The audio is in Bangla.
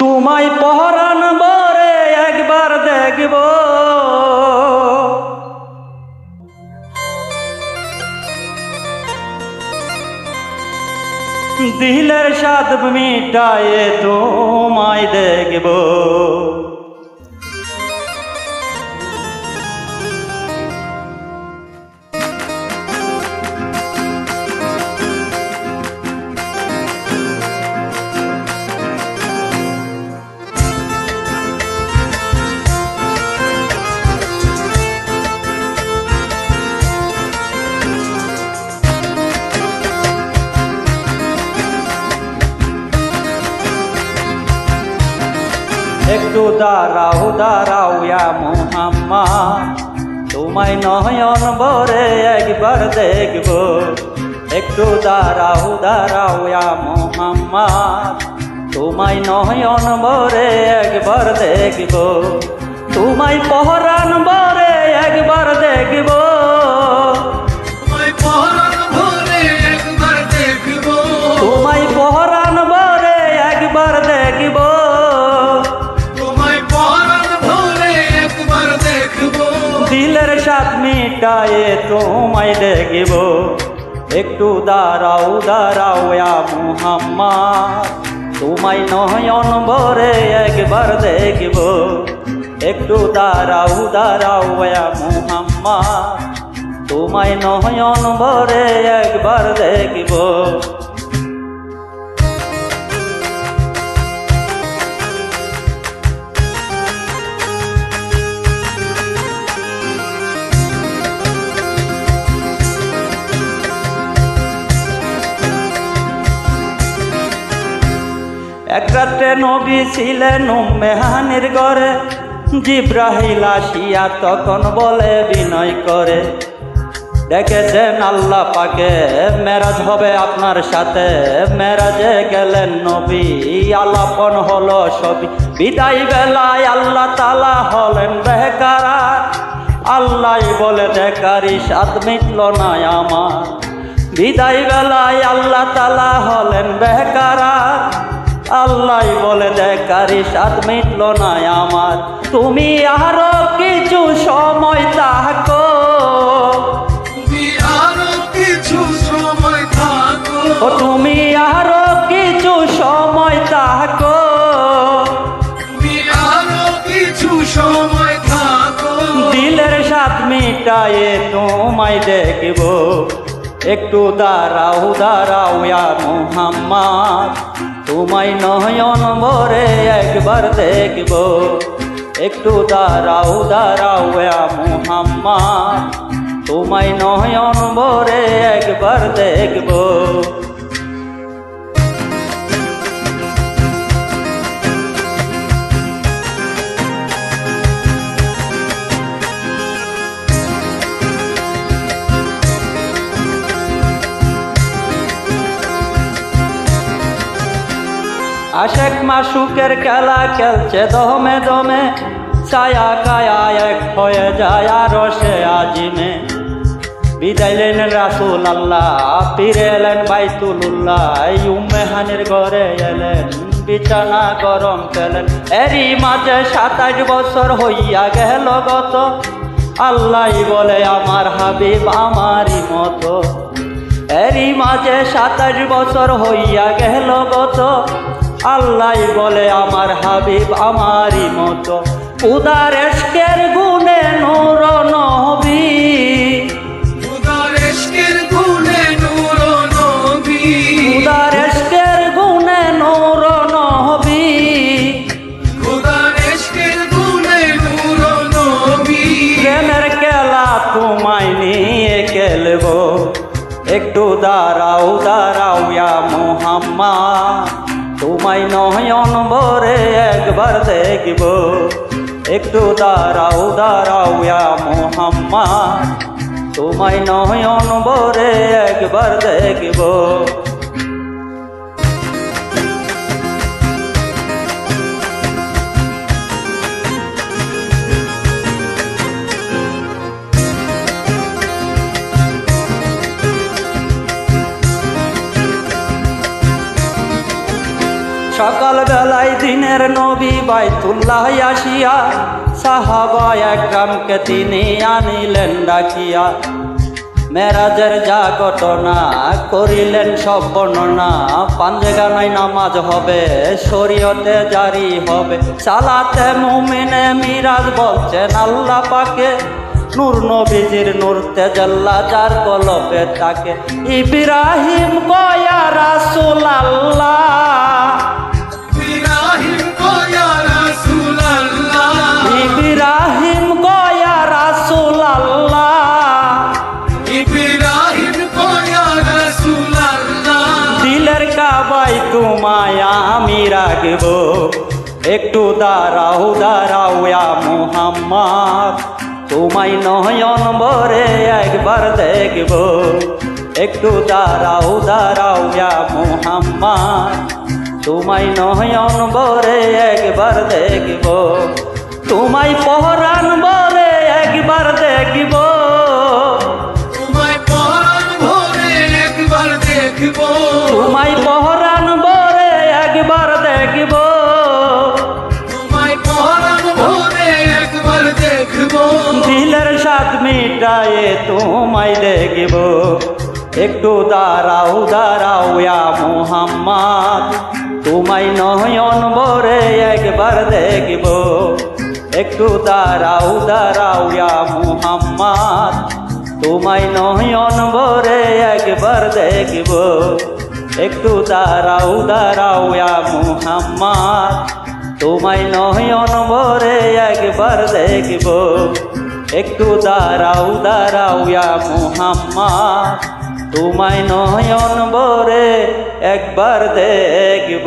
তোমায় পহরান বরে একবার দেখব। দিলের সাদ মিটায়ে তোমায় দেখব। একটু দাঁড়াও দাঁড়াও ইয়া মোহাম্মদ তোমায় নয়ন বরে একবার দেখব একটু দাঁড়াও দাঁড়াও ইয়া মোহাম্মদ তোমায় নয়ন বরে একবার দেখব তোমায় পহরান বরে একবার দেখব তোমায় পরাণ ভরে একবার দেখব তোমায় পহরান মিটায়ে তোমায় দেখিব। একটু দাঁড়াও দাঁড়াও মুহাম্মা তোমায় নয়ন ভরে একবার দেখিব। একটু দাঁড়াও দাঁড়াও মুহাম্মা তোমায় নয়ন ভরে একবার দেখব। এক নবী ছিলেন মেহানির ঘরে। জিব্রাহিল আসিয়া তখন বলে, বিনয় করে। দেখেছেন আল্লাহ পাকে, মেরাজ হবে আপনার সাথে। মেরাজে গেলেন নবী, আলাপন হলো সবই। বিদায় বেলায় আল্লাহ তালা হলেন বেকারা। আল্লাহ বলে দেখারি সাত মিটল না আমার। বিদায় বেলায় আল্লাহ তালা হলেন বেকারা। আল্লাহ বলে দেখারি সাত মিটল না আমার। তুমি আরও কিছু সময় থাকো। তুমি আরও কিছু সময় থাকো। দিলের সাত মিটায়ে তোমায় দেখব। একটু দাঁড়াও দাঁড়াও মোহাম্মদ। তোমায় নয়ন ভরে একবার দেখব। একটু দাঁড়াও দাঁড়াও মোহাম্মা তোমায় নয়ন ভরে একবার দেখব। আশেক মাসুকের খেলা খেলছে দমে দমে। ছায়া কায়া এক হয়ে যায় আর সে আজিমে। বিদাইলেন রাসুল আল্লাহ ফিরে এলেন বাইতুল্লাহ। উম্মেহানের ঘরে এলেন, বিছানা গরম পেলেন। এরই মাঝে সাতাশ বছর হইয়া গেল গত। আল্লাহ বলে, আমার হাবিব আমারই মতো। এরই মাঝে সাতাশ বছর হইয়া গেল গত। আল্লাহ বলে আমার হাবিব আমারই মতো। উদার এসকের গুণে নূর নবী। উদার গুণে নূর নবী। উদার এসকের গুণে নূর নবী। উদার এশকের গুণে নূর নবী। প্রেমের খেলা তোমায় নিয়ে খেলব। একটু দাঁড়াও দাঁড়াও ইয়া মোহাম্মদ। তোমায় নয়ন ভরে একবার দেখব। একটু দাঁড়াও দাঁড়াও মোহাম্মা তোমায় নয়ন ভরে একবার দেখব। সকাল বেলায় দিনের নবী বাইতুল্লাহ আসিয়া, সাহাবা একরামকে তিনি আনিলেন ডাকিয়া। মেরাজের যা ঘটনা করিলেন সব বর্ণনা, পাঞ্জেগানায় নামাজ হবে, শরীয়তে জারি হবে। চালাতে মুমিনে মিরাজ বলছেন, আল্লাহ পাকে। নূর নবীজির নূর তেজাল্লা যার কলপে তাকে। ইব্রাহিম কয়া রাসুল আল্লাহ কাবাই তোমায় আমি রাখব। একটু দাঁড়াও দাঁড়াও মুহাম্মদ। তোমায় নয়ন বরে একবার দেখব। একটু দাঁড়াও দাঁড়াও মুহাম্মদ। তোমায় নয়ন বরে একবার দেখব। তোমায় পহরান বলে একবার দেখব। দিলের সাথ মিটায়ে তোমায় দেখব। একটু দাঁড়াও দাঁড়াও মুহাম্মদ। তোমায় নয়ন বরে একবার দেখব। একটু দাঁড়াও দাঁড়াও মুহাম্মদ। তোমায় নয়ন বরে একবার দেখব। একটু দাঁড়াও দাঁড়াও মুহাম্মদ। তোমায় নয়ন বরে একবার দেখব। একটু দাঁড়াও দাঁড়াও ইয়া মুহাম্মদ। তোমায় নয়ন বরে একবার দেখব।